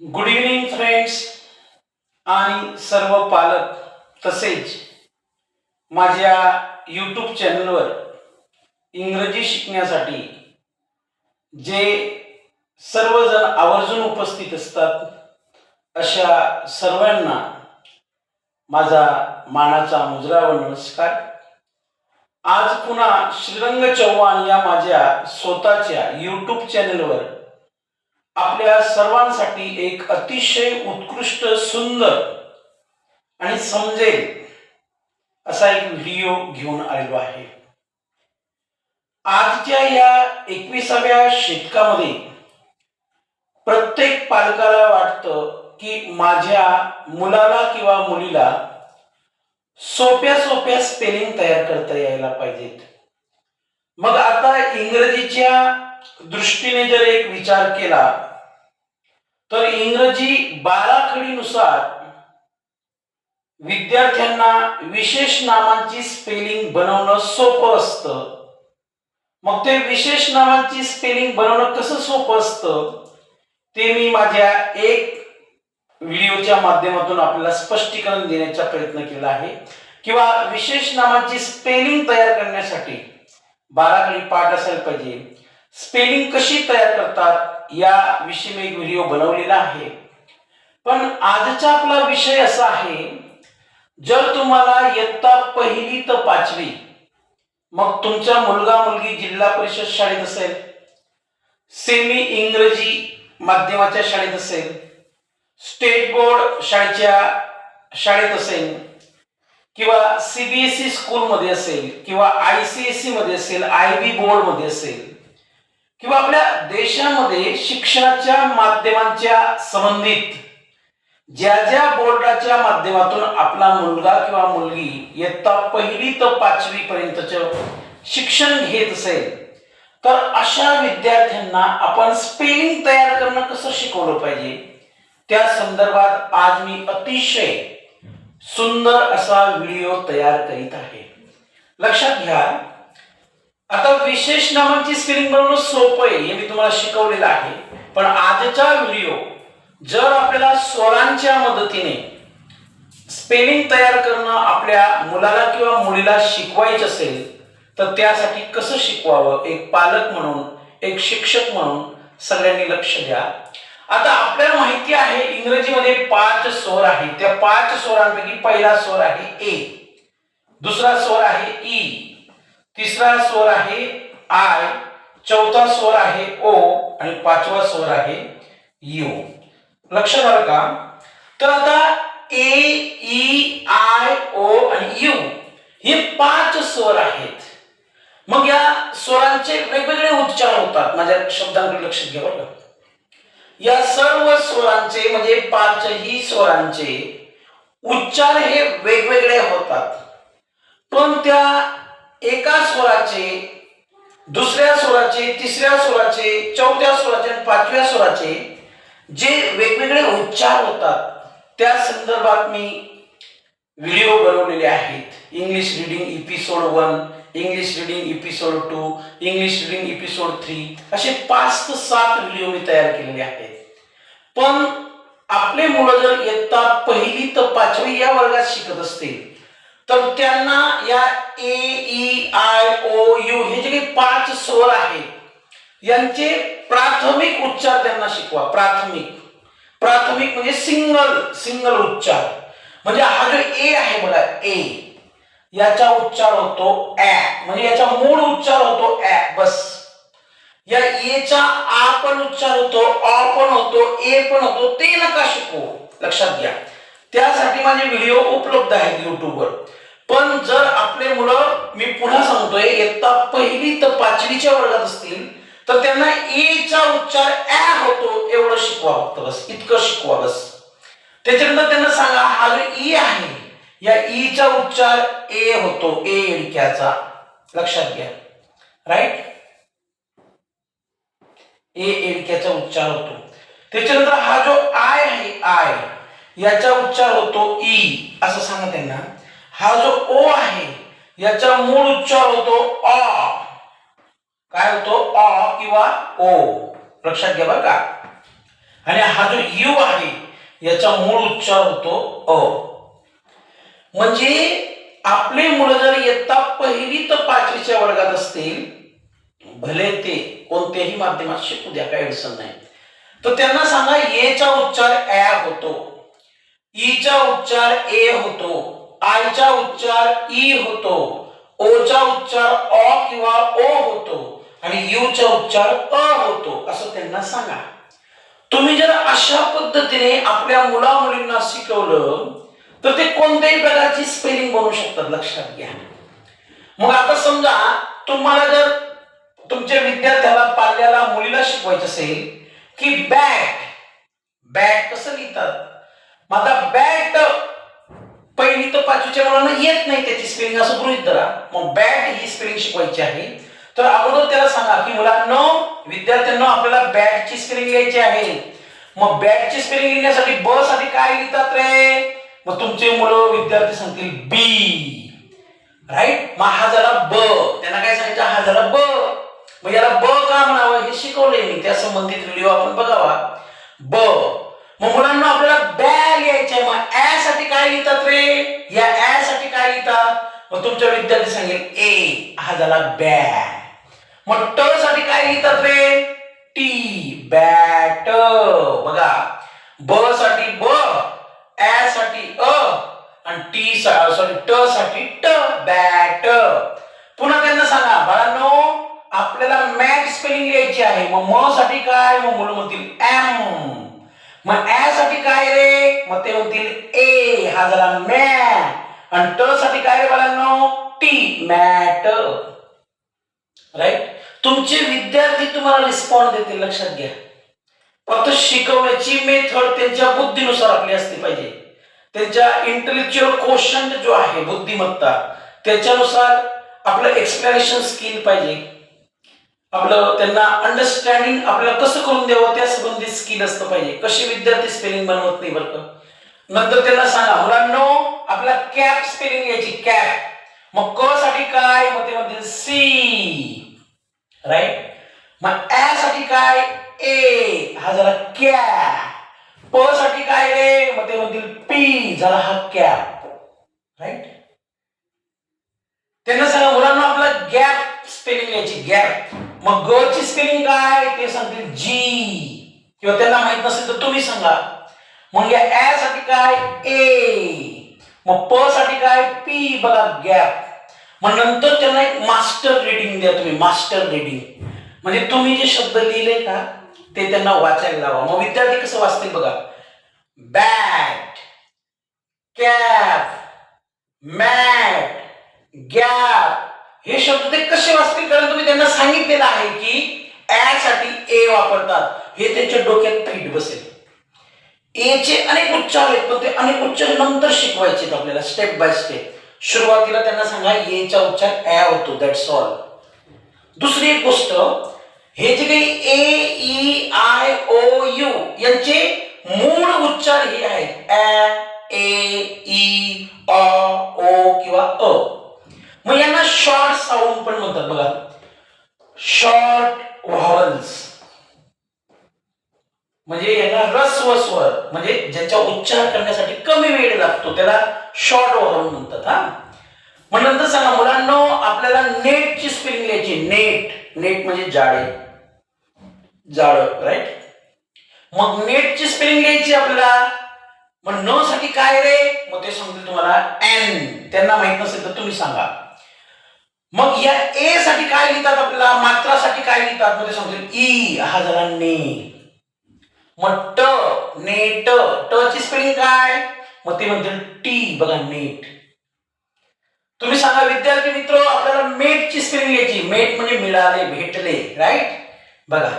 Good evening friends आणि सर्व पालक तसेच माझ्या यूट्यूब चॅनलवर इंग्रजी शिकण्यासाठी जे सर्वजण आवर्जून उपस्थित असतात अशा सर्वांना माझा मानाचा मुजरा व नमस्कार. आज पुन्हा श्रीरंग चव्हाण या माझ्या स्वतःच्या यूट्यूब चॅनलवर आपल्या सर्वांसाठी एक अतिशय उत्कृष्ट सुंदर आणि समजेल असा एक व्हिडिओ घेऊन आलेलो आहे. आजच्या या एकविसाव्या शतकामध्ये प्रत्येक पालकाला वाटतं की माझ्या मुलाला किंवा मुलीला सोप्या सोप्या स्पेलिंग तयार करता यायला पाहिजेत. मग आता इंग्रजीच्या दृष्टीने जर एक विचार केला तर इंग्रजी बाराखडीनुसार विद्यार्थ्यांना विशेष नामांची स्पेलिंग बनवणं सोपं असतं. मग ते विशेष नामांची स्पेलिंग बनवणं कसं सोपं असतं ते मी माझ्या एक व्हिडिओच्या माध्यमातून आपल्याला स्पष्टीकरण देण्याचा प्रयत्न केला आहे. किंवा विशेष नामांची स्पेलिंग तयार करण्यासाठी बाराखडी पाठ असायला पाहिजे. स्पेलिंग कशी तयार करतात या विषयी मी एक व्हिडिओ बनवलेला आहे. पण आजचा आपला विषय असा आहे जर तुम्हाला इयत्ता पहिली तर पाचवी मग तुमचा मुलगा मुलगी जिल्हा परिषद शाळेत असेल सेमी इंग्रजी माध्यमाच्या शाळेत असेल स्टेट बोर्ड शाळेच्या शाळेत असेल किंवा सीबीएसई स्कूलमध्ये असेल किंवा आय सी एसमध्ये असेल आय बी बोर्डमध्ये असेल किंवा आपल्या देशामध्ये शिक्षणाच्या माध्यमांच्या संबंधित ज्या ज्या बोर्डाच्या माध्यमातून आपला मुलगा किंवा मुलगी इयत्ता पहिली तर पाचवी पर्यंतचं शिक्षण घेत असेल तर अशा विद्यार्थ्यांना आपण स्पेलिंग तयार करणं कसं शिकवलं पाहिजे? त्या संदर्भात आज मी अतिशय सुंदर असा व्हिडिओ तयार करीत आहे. लक्षात घ्या आता विशेष नामांची स्पेलिंग बनवणं सोपं आहे हे मी तुम्हाला शिकवलेलं आहे. पण आजचा व्हिडिओ जर आपल्याला स्वरांच्या मदतीने स्पेलिंग तयार करणं आपल्या मुलाला किंवा मुलीला शिकवायचं असेल तर त्यासाठी कसं शिकवावं? एक पालक म्हणून एक शिक्षक म्हणून सगळ्यांनी लक्ष द्या. आता आपल्याला माहिती आहे इंग्रजीमध्ये पाच स्वर आहेत. त्या पाच स्वरांपैकी पहिला स्वर आहे ए. दुसरा स्वर आहे ई. तिसरा स्वर आहे आय चौथा स्वर आहे ओ आणि पाचवा स्वर आहे यू. लक्ष आलं का? तर आता ए ई आय ओ आणि यू हे पाच स्वर आहेत. मग या स्वरांचे वेगवेगळे उच्चार होतात. माझ्या शब्दांकडे लक्ष घ्यावं लागतं या सर्व स्वरांचे म्हणजे पाचही स्वरांचे उच्चार हे वेगवेगळे होतात. पण त्या एका स्वराचे दुसऱ्या स्वराचे तिसऱ्या स्वराचे चौथ्या स्वराचे आणि पाचव्या स्वराचे जे वेगवेगळे उच्चार होतात त्या संदर्भात मी व्हिडिओ बनवलेले आहेत. English reading episode one English reading episode two English reading episode three असे पाच ते सात व्हिडिओ मी तयार केलेले आहेत. पण आपले मुलं जर इयत्ता पहिली तर पाचवी या वर्गात शिकत असतील. तर त्यांना या A E I O U हे जे काही पाच स्वर आहेत यांचे प्राथमिक उच्चार त्यांना शिकवा. प्राथमिक. प्राथमिक म्हणजे सिंगल सिंगल उच्चार. म्हणजे हा जो ए आहे बघा ए याचा उच्चार होतो ॲ म्हणजे याचा मूळ उच्चार होतो ऍ बस. या एचा आ पण उच्चार होतो अ पण होतो ए पण होतो ते नका शिकू लक्षात घ्या. त्यासाठी माझे व्हिडिओ उपलब्ध आहेत युट्यूबवर पण जर आपले मुलं मी पुन्हा सांगतोय इयत्ता पहिली तर पाचवीच्या वर्गात असतील तर त्यांना चा उच्चार ऍ होतो एवढं शिकवा फक्त बस इतकं शिकवा बस. त्याच्यानंतर त्यांना सांगा हा जो ई आहे या e ईचा उच्चार ए होतो ए एडक्याचा लक्षात घ्या. राईट ए एडक्याचा उच्चार होतो. त्याच्यानंतर हा जो आय आहे आय याचा उच्चार होतो ई असं सांगा त्यांना. हा जो ओ आहे याचा मूळ उच्चार होतो अ. काय होतो? अ किंवा ओ. लक्षात घ्या बरं का. आणि हा जो यू आहे याचा मूळ उच्चार होतो अ. म्हणजे आपले मुलं जर इयत्ता पहिली तर पाचवीच्या वर्गात असतील भले ते कोणत्याही माध्यमात शिकू द्या काही अडचण नाही. तर त्यांना सांगा येचा उच्चार ॲ होतो. ईचा उच्चार ए होतो आयचा उच्चार ई होतो ओचा उच्चार अ किंवा ओ होतो आणि यूचा उच्चार अ होतो असं त्यांना सांगा. तुम्ही जर अशा पद्धतीने आपल्या मुला मुलींना शिकवलं तर ते कोणत्याही प्रकारची स्पेलिंग बनवू शकतात लक्षात घ्या. मग आता समजा तुम्हाला जर तुमच्या विद्यार्थ्याला पाल्याला मुलीला शिकवायचं असेल की बॅट बॅट कसं लिहितात? आता बॅट पहिली तर पाचवीच्या मुलांना येत नाही त्याची स्पेलिंग असं गृहित धरा. मग बॅट ही स्पेलिंग शिकवायची आहे. तर अगोदर त्याला सांगा की मुलांनो विद्यार्थ्यांना आपल्याला बॅटची स्पेलिंग लिहायची आहे. मग बॅटची स्पेलिंग लिहिण्यासाठी ब साठी काय लिहितात रे? मग तुमचे मुलं विद्यार्थी सांगतील बी राईट मग हा झाला ब. त्यांना काय सांगायचं? हा झाला ब. मग याला ब का म्हणावं? हे शिकवलंय मी. त्या संबंधित व्हिडिओ आपण बघावा. ब. मग मुलांना आपल्याला बॅ लिहायचंय मग ऍ साठी काय लिहितात रे? या ऍ साठी काय लिहितात? मग तुमच्या विद्यार्थी सांगेल ए हा झाला बॅ मग ट साठी काय लिहितात रे? T bat. बघा ब साठी ब ऍ साठी अ आणि टी सॉरी ट साठी ट बॅट. पुन्हा त्यांना सांगा बाळांनो आपल्याला मॅट स्पेलिंग लिहायची आहे. मग म साठी काय? मग मुलं म्हणतील एम. मग ऍ साठी काय रे? मग ते म्हणतील ए हा झाला मॅ आणि ट साठी काय रे बाळांनो? T mat. राईट तुमचे विद्यार्थी तुम्हाला रिस्पॉन्ड देतील लक्षात घ्या. फक्त शिकवण्याची मेथड त्यांच्या बुद्धीनुसार आपली असली पाहिजे. त्यांच्या इंटेलेक्च्युअल क्वेश्चन जो आहे बुद्धिमत्ता त्याच्यानुसार आपलं एक्सप्लेनेशन स्किल पाहिजे. आपलं त्यांना अंडरस्टँडिंग आपल्याला कसं करून द्यावं त्या संबंधित स्किल असतं पाहिजे. कसे विद्यार्थी स्पेलिंग बनवत नाही बरं का? नंतर त्यांना सांगा मुलांनो आपला कॅप स्पेलिंग यायची कॅप मग क साठी काय? मग ते म्हणतील सी राईट मग ऍ साठी काय? ए हा झाला कॅप प साठी काय रे? मग ते म्हणतील पी झाला हा कॅप राईट त्यांना सांगा मुलांना आपला गॅप स्पेलिंग यायची गॅप मग ग ची स्पेलिंग काय? ते सांगतील जी किंवा त्यांना माहीत नसेल तर तुम्ही सांगा. मग या ऍ साठी काय? ए मग प साठी काय? पी बघा गॅप मग नंतर त्यांना एक मास्टर रीडिंग द्या तुम्ही मास्टर रीडिंग म्हणजे तुम्ही जे शब्द लिहिले का ते त्यांना वाचायला लावा. मग विद्यार्थी कसं वाचतील बघा? बॅट कॅप मॅट गॅप हे शब्द ते कसे वाचतील? कारण तुम्ही त्यांना सांगितलेलं आहे की साठी ए वापरतात. हे त्यांच्या डोक्यात फिट बसेल. एचे अनेक उच्चार आहेत पण ते अनेक उच्चार नंतर शिकवायचे आपल्याला स्टेप बाय स्टेप सुरुवातीला त्यांना सांगा एचा उच्चार ए होतो दॅट्स ऑल दुसरी एक गोष्ट हे जे काही A E I O U यांचे मूळ उच्चार हे आहेत ऍ ए ई अ ओ किंवा अ. मग यांना शॉर्ट साऊंड पण म्हणतात बघा. शॉर्ट व्हॉवल्स म्हणजे यांना रस्व स्वर म्हणजे ज्याचा उच्चार करण्यासाठी कमी वेळ लागतो त्याला शॉर्ट व्हॉवल म्हणतात हा. मग नंतर सांगा मुलांना आपल्याला नेटची स्पेलिंग लिहायची नेट नेट म्हणजे जाळे जाळ राईट मग नेटची स्पेलिंग लिहायची आपल्याला. मग न साठी काय रे? मग ते सांगतील तुम्हाला एन त्यांना माहीत नसेल तर तुम्ही सांगा. मग या ए साठी काय लिहितात आपल्याला? मात्रासाठी काय लिहितात? मध्ये समजेल ई e, हा जरा ने मग ट नेट ट ची स्पेलिंग काय? मग ते म्हणतील टी बघा नेट तुम्ही सांगा विद्यार्थी मित्र आपल्याला मेटची स्पेलिंग लिहायची. मेट म्हणजे मिळाले भेटले राईट बघा.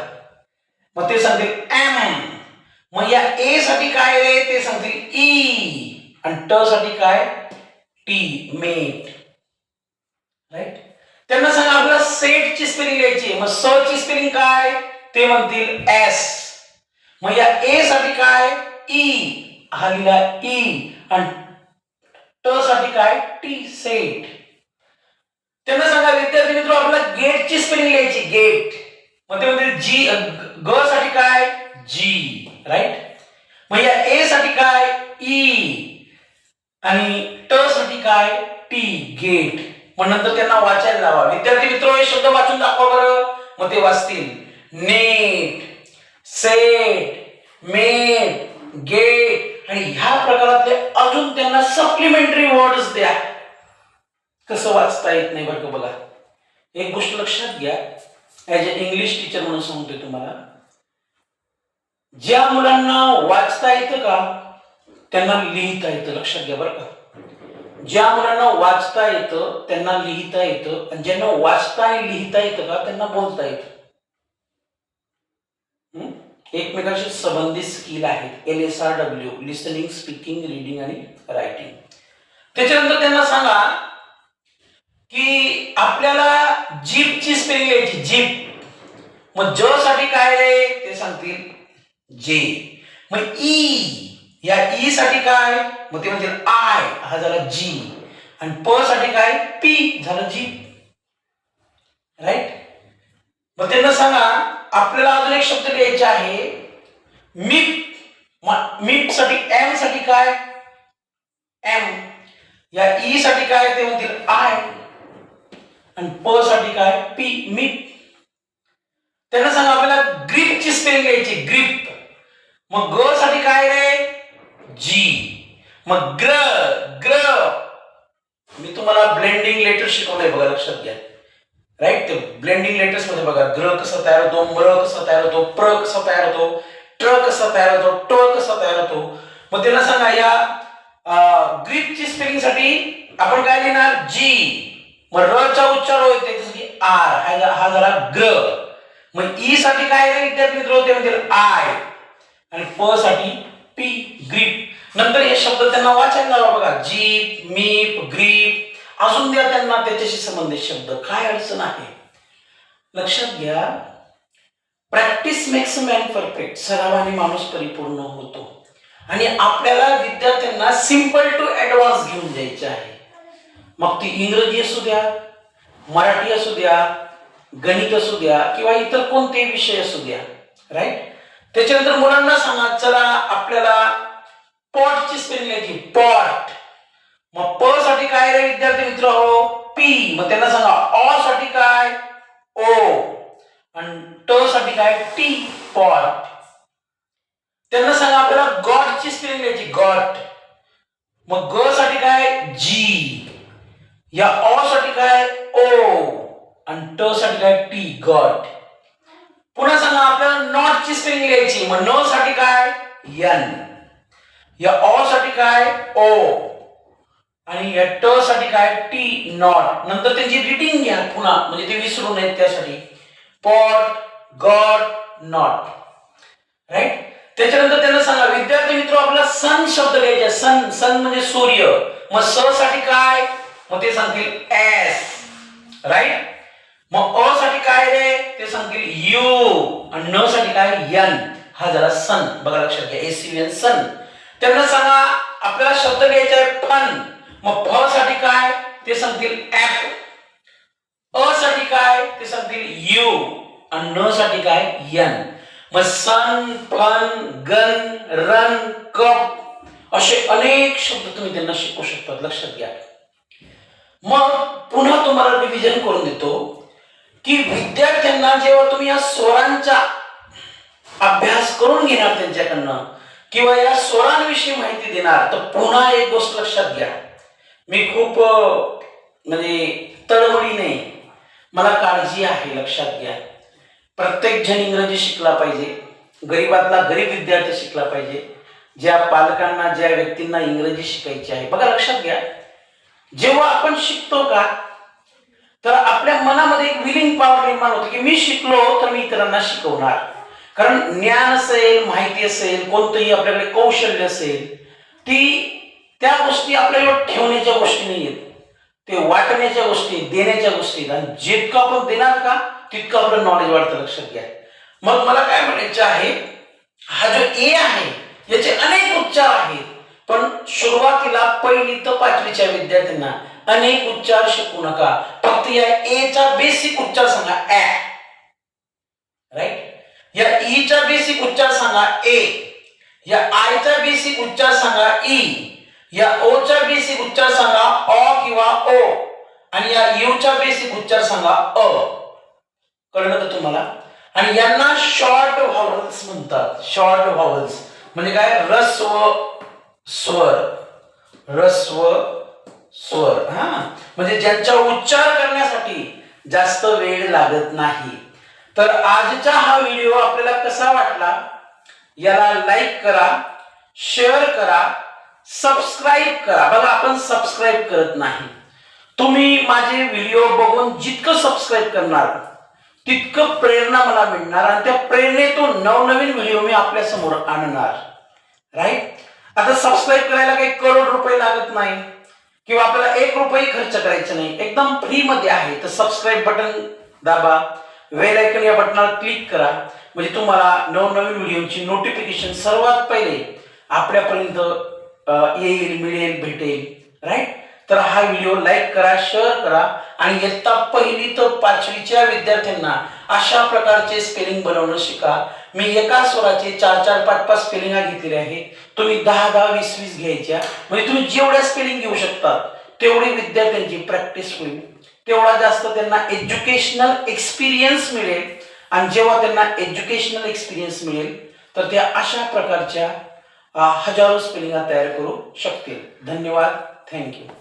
मग ते सांगतील एम मग या ए साठी काय रे ते सांगतील ई आणि ट साठी काय? टी मेट राईट त्यांना सांगा आपल्याला सेटची स्पेलिंग लिहायची मग स ची स्पेलिंग काय? ते म्हणतील एस मग या ए साठी काय? ई हा लिहिला ई आणि ट साठी काय? टी सेट त्यांना सांगा विद्यार्थी मित्र आपल्याला गेटची स्पेलिंग लिहायची गेट मग ते म्हणतील जी ग साठी काय? जी राईट मग या ए साठी काय? ई आणि ट साठी काय? टी गेट मग नंतर त्यांना वाचायला लावा विद्यार्थी मित्र हे शब्द वाचून दाखवा बरं. मग ते वाचतील. Net set met get. आणि ह्या प्रकारातले अजून त्यांना सप्लिमेंटरी वर्ड्स द्या. कसं वाचता येत नाही बरं का बघा. एक गोष्ट लक्षात घ्या. ॲज अ इंग्लिश टीचर म्हणून सांगतोय तुम्हाला. ज्या मुलांना वाचता येतं का त्यांना लिहिता येतं. लक्षात घ्या बरं का. ज्या मुलांना वाचता येतं त्यांना लिहिता येतं आणि ज्यांना वाचता आणि लिहिता येतं का त्यांना बोलता येतं. एकमेकांशी संबंधित स्किल आहेत. L S R W listening speaking reading आणि रायटिंग त्याच्यानंतर त्यांना सांगा की आपल्याला जीपची स्पेलिंग यायची जीप मग ज साठी काय आहे ते सांगतील. जे. मग ई. या ई साठी काय? मग ते म्हणतील आय हा झाला जी आणि प साठी काय? पी झालं जी राईट मग त्यांना सांगा आपल्याला अजून एक शब्द लिहायचे आहे. मिप मिपसाठी एमसाठी काय? एम या ई साठी काय? ते म्हणतील आय आणि प साठी काय? पी मिप त्यांना सांगा आपल्याला ग्रीपची स्पेलिंग घ्यायची ग्रीप मग ग साठी काय रे? जी मग ग्र ग्र. मी तुम्हाला ब्लेंडिंग लेटर शिकवलंय बघा लक्षात घ्या. राईट ते ब्लेंडिंग लेटर्समध्ये बघा ग्र कसा तयार होतो म्र कसा तयार होतो प्र कसा तयार होतो ट्र कसा तयार होतो ट कसा तयार होतो. मग त्यांना सांगा या ग्रीपची स्पेलिंगसाठी आपण काय लिहिणार? जी मग र चा उच्चार होते त्याच्यासाठी आर हा हा झाला ग्र. मग ई साठी काय विद्यार्थी मित्र? होते म्हणजे आय आणि प साठी पी ग्रीप. नंतर हे शब्द त्यांना वाचायला लावा बघा. Jeep meep greep. अजून द्या त्यांना त्याच्याशी संबंधित शब्द. काय अडचण आहे? लक्षात घ्या. प्रॅक्टिस मेक्स मॅन परफेक्ट सरावाने माणूस परिपूर्ण होतो. आणि आपल्याला विद्यार्थ्यांना सिंपल टू ऍडव्हान्स घेऊन द्यायचे आहे. मग ती इंग्रजी असू द्या मराठी असू द्या गणित असू द्या किंवा इतर कोणतेही विषय असू द्या. राईट त्याच्यानंतर मुलांना सांगा चला आपल्याला पॉटची स्पेलिंग लिहायची पॉट. मग प साठी काय रे विद्यार्थी मित्र हो? पी. मग त्यांना सांगा ऑ साठी काय? ओ. आणि ट साठी काय? टी. पॉट. त्यांना सांगा आपल्याला गॉट ची स्पेलिंग लिहायची गॉट. मग ग साठी काय? जी. या ऑ साठी काय? ओ. आणि ट साठी काय? T got. पुन्हा सांगा आपल्याला नॉट स्ट्रिंग लिहायची. मग न साठी काय? यन. या ऑ साठी काय? ओ. आणि या ट साठी काय? T not. नंतर त्यांची रिडिंग घ्या पुन्हा. म्हणजे ते विसरू नयेत त्यासाठी. Pot God not. राईट त्याच्यानंतर त्यांना सांगा विद्यार्थी मित्र आपला सन शब्द लिहायचे. सन सन म्हणजे सूर्य. मग स साठी काय? मग ते सांगतील एस. राईट मग अ साठी काय रे? ते सांगतील यू. आणि न साठी काय? यन. हा झाला सन. बघा लक्षात घ्या. S U N sun. त्यांना सांगा आपल्याला शब्द घ्यायचा आहे फन. मग फ साठी काय? ते सांगतील ऍप. अ साठी काय? ते सांगतील यू. आणि न साठी काय? यन. मग sun fun gun run cup. असे अनेक शब्द तुम्ही त्यांना शिकू शकतात. लक्षात घ्या. मग पुन्हा तुम्हाला रिव्हिजन करून देतो. की विद्यार्थ्यांना जेव्हा तुम्ही या स्वरांचा अभ्यास करून घेणार त्यांच्याकडनं किंवा या स्वरांविषयी माहिती देणार तर पुन्हा एक गोष्ट लक्षात घ्या. मी खूप म्हणजे तळमळीने मला काळजी आहे लक्षात घ्या. प्रत्येक जण इंग्रजी शिकला पाहिजे. गरीबातला गरीब विद्यार्थी शिकला पाहिजे. ज्या पालकांना ज्या व्यक्तींना इंग्रजी शिकायची आहे बघा लक्षात घ्या. जेव्हा आपण शिकतो का तर आपल्या मनामध्ये एक विलिंग पॉवर निर्माण होते की मी शिकलो तर मी इतरांना शिकवणार. कारण ज्ञान असेल माहिती असेल कोणतंही आपल्याकडे कौशल्य असेल ती त्या गोष्टी आपल्याला ठेवण्याच्या गोष्टी नाही आहेत ते वाटण्याच्या गोष्टी देण्याच्या गोष्टी. आणि जितकं आपण देणार का तितकं आपलं नॉलेज वाढतं लक्षात घ्या. मग मला काय म्हणायचं आहे हा जो ए आहे याचे अनेक उच्चार आहेत. पण सुरुवातीला पहिली तर पाचवीच्या विद्यार्थ्यांना अनेक उच्चार शिकू नका. फक्त या ए चा बेसिक उच्चार सांगा ऍ राईट या ई चा बेसिक उच्चार सांगा ए बेसिक उच्चार सांगा ई या ओचा बेसिक उच्चार सांगा अ किंवा ओ. आणि या यूचा बेसिक उच्चार सांगा अ. कळलं का तुम्हाला? आणि यांना शॉर्ट व्हावल्स म्हणतात. शॉर्ट व्हावल्स म्हणजे काय? रस्व स्वर. रस्व स्वर हा? म्हणजे ज्यांचा उच्चार करण्यासाठी जास्त वेळ लागत नाही. तर आजचा हा व्हिडिओ आपल्याला कसा वाटला? याला लाईक करा शेअर करा सबस्क्राईब करा. बघा आपण सबस्क्राईब करत नाही. तुम्ही माझे व्हिडिओ बघून जितकं सबस्क्राईब करणार तितकं प्रेरणा मला मिळणार आणि त्या प्रेरणेतून नवनवीन व्हिडिओ मी आपल्यासमोर आणणार. राईट आता सबस्क्राईब करायला काही करोड रुपये लागत नाही. किंवा आपल्याला एक रुपये खर्च करायचा नाही एकदम फ्री मध्ये आहे तर सबस्क्राईब बटन दाबा. वेल आयकन या बटनावर क्लिक करा. म्हणजे तुम्हाला नवनवीन व्हिडिओची नोटिफिकेशन सर्वात पहिले आपल्यापर्यंत येईल मिळेल भेटेल. राईट तर हा व्हिडिओ लाईक करा शेअर करा. आणि इयत्ता पहिली तर पाचवीच्या विद्यार्थ्यांना अशा प्रकारचे स्पेलिंग बनवणं शिका. मी एका स्वराचे चार चार पाच पाच स्पेलिंगा घेतलेले आहे. तुम्ही दहा दहा वीस वीस घ्यायच्या. म्हणजे तुम्ही जेवढ्या स्पेलिंग घेऊ शकता तेवढी विद्यार्थ्यांची प्रॅक्टिस होईल. तेवढा जास्त त्यांना एज्युकेशनल एक्सपिरियन्स मिळेल. आणि जेव्हा त्यांना एज्युकेशनल एक्सपिरियन्स मिळेल तर त्या अशा प्रकारच्या हजारो स्पेलिंगा तयार करू शकतील. धन्यवाद. थँक्यू